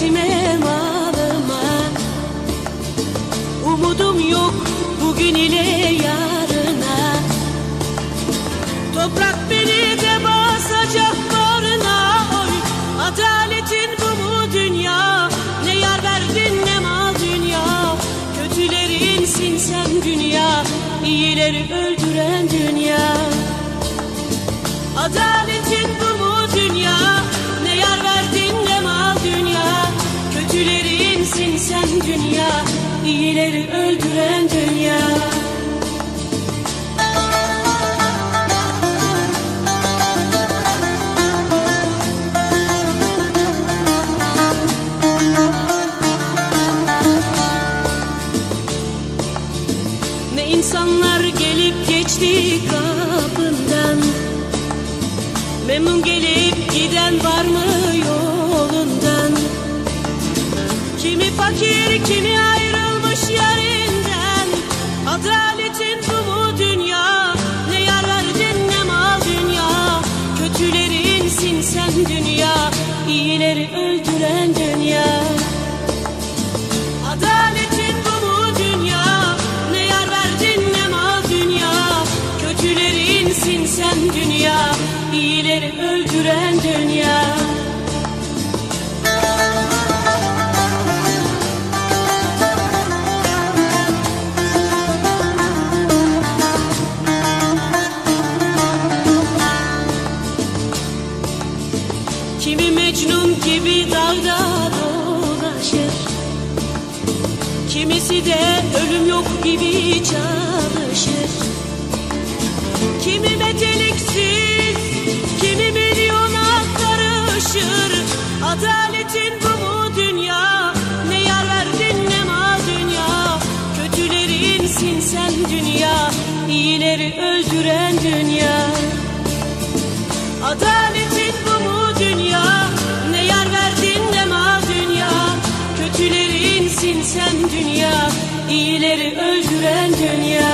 servetime malıma Umudum yok bugün ile yarına. Toprak beni de basacak bağrına. Oy Adaletin bu mu dünya? Ne yar verdin ne mal dünya? Kötülerinsin sen dünya İyileri öldüren dünya. Adaletin Sen dünya İyileri öldüren dünya. Ne insanlar gelip geçti kapından. Memnun gelip Kötülerinsin sen dünya İyileri öldüren dünya. Kimi Mecnun gibi dağda dolaşır Kimisi de ölüm yok gibi Adaletin bu mu dünya? Ne yar verdin ne mal dünya? Kötülerinsin sen dünya İyileri öldüren dünya